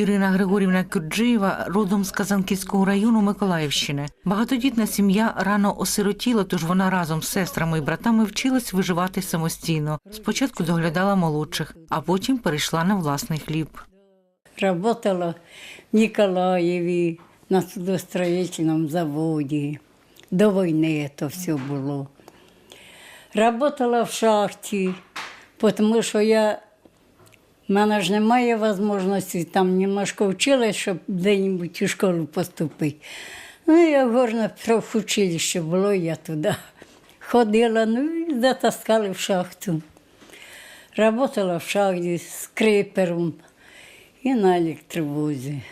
Ірина Григорівна Кюрджиєва родом з Казанківського району Миколаївщини. Багатодітна сім'я рано осиротіла, тож вона разом з сестрами і братами вчилась виживати самостійно. Спочатку доглядала молодших, а потім перейшла на власний хліб. Работала в Ніколаєві на судостроїтельному заводі. До війни це все було. Работала в шахті, тому що я, в мене ж немає можливості там немножко вчилась, щоб де-небудь у школу поступити. Ну, я в горне профучилище було, я туди ходила, ну і затаскали в шахту. Работала в шахті з крипером і на електровозі.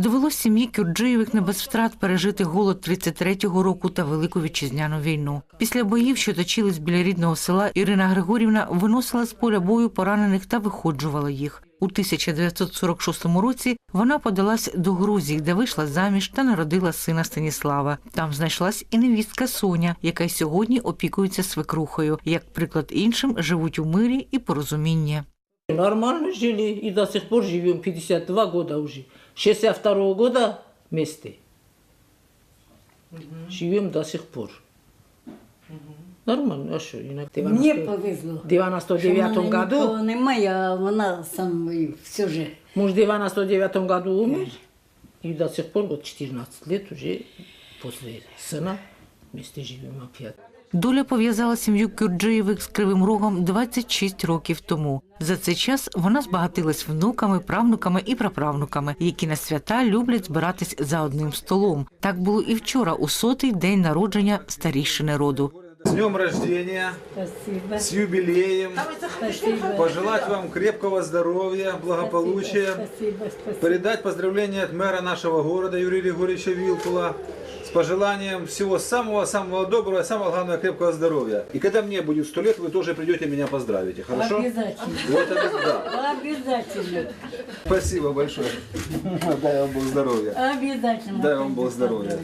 Довелось сім'ї Кюрджиєвих не без втрат пережити голод 33-го року та Велику вітчизняну війну. Після боїв, що точились біля рідного села, Ірина Григорівна виносила з поля бою поранених та виходжувала їх. У 1946 році вона подалась до Грузії, де вийшла заміж та народила сина Станіслава. Там знайшлась і невістка Соня, яка й сьогодні опікується свекрухою. Як приклад іншим живуть у мирі і порозумінні. Нормально жили и до сих пор живем, 52 года уже. 62 года вместе. Живем до сих пор. Нормально, а что? иногда- Мені 90 повезло. В 99 що в мене году, немає, а вона со все же. муж в 99 году умер, и до сих пор, вот 14 лет уже после сына вместе живем опять. Доля пов'язала сім'ю Кюрджиєвих з Кривим Рогом 26 років тому. За цей час вона збагатилась внуками, правнуками і праправнуками, які на свята люблять збиратись за одним столом. Так було і вчора, у сотий день народження старішини роду. С днем рождения, Спасибо. с юбилеем. Спасибо. Пожелать вам крепкого здоровья, благополучия. Спасибо, спасибо. Передать поздравления от мэра нашего города Юрия Григорьевича Вилкула с пожеланием всего самого-самого доброго, самого главного крепкого здоровья. И когда мне будет сто лет, вы тоже придете меня поздравите, хорошо? Обязательно. Вот это да. Обязательно. Спасибо большое. Дай вам Бог здоровья. Обязательно. Дай вам Бог здоровья.